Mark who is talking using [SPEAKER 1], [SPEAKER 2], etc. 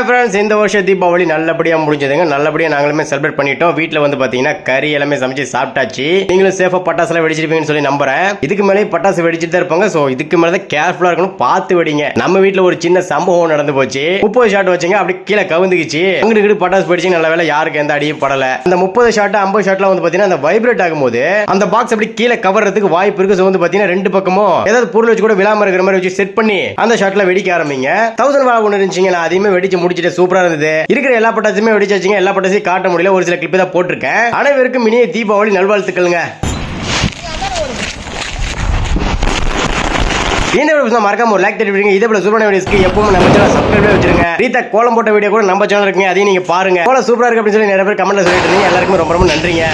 [SPEAKER 1] Hi friends இந்த வருஷம் தீபாவளி நல்லபடியாக முடிஞ்சதுங்க. நல்லபடியாக நாங்களுமே செலிப்ரேட் பண்ணிட்டோம். வீட்டில் வந்து பார்த்தீங்கன்னா கறி எல்லாமே சமைச்சு சாப்பிட்டாச்சு. நீங்களும் சேஃபாக பட்டாசுலாம் வெடிச்சிருப்பீங்கன்னு சொல்லி நம்புறேன். இதுக்கு மேலே பட்டாசு வெடிச்சிட்டு தான் இருப்பாங்க. ஸோ இதுக்கு மேலே தான் கேர்ஃபுல்லாக இருக்கணும். பார்த்து வெடிங்க. நம்ம வீட்டில் ஒரு சின்ன சம்பவம் நடந்து போச்சு. முப்பது ஷாட் வச்சுங்க. அப்படி கீழே கவுந்துக்குச்சு. அங்கிட்டு பட்டாசு வெடிச்சு நல்ல வேலை யாருக்கு எந்த அடியும் படலை. அந்த முப்பது ஷாட் ஐம்பது ஷாட்லாம் வந்து பார்த்தீங்கன்னா அந்த வைப்ரேட் ஆகும்போது அந்த பாக்ஸ் அப்படி கீழே கவர்றதுக்கு வாய்ப்பு இருக்கு. ஸோ வந்து பார்த்தீங்கன்னா ரெண்டு பக்கமும் ஏதாவது பொருள் வச்சு கூட விழாம இருக்கிற மாதிரி வச்சு செட் பண்ணி அந்த ஷாட்ல வெடிக்க ஆரம்பிங்க. தௌசண்ட் வாழ ஒன்று இருந்துச்சுங்க. நான் அதையுமே வெடிச்சு முடிச்சிட்டு சூப்பரா இருந்தது. இருக்கிற எல்லா பட்டாசுமே வெடிச்சு வச்சுங்க. எல்லா பட்டாசையும் காட்ட முடியல. ஒரு சில கிளிப் தான் போட்டிருக்கேன். அனைவருக்கும் இனிய தீபாவளி நல்வாழ்த்துக்கள்ங்க. இந்த வீடியோ மறக்காம ஒரு லைக் தட்டி விடுங்க இதே போல சூப்பரான வீடியோஸ்க்கு எப்பவும் நம்ம சேனல் சப்ஸ்கிரைப் வச்சிருங்க. ரீதா கோலம் போட்ட வீடியோ கூட நம்ம சேனல் இருக்குங்க. அதையும் நீங்க பாருங்க. கோலம் சூப்பரா இருக்கு அப்படின்னு சொல்லி நிறைய பேர் கமெண்ட்ல சொல்லிட்டு இருந்தீங்க. எல்லாருக்கும் ரொம்ப ரொம்ப நன்றிங்க.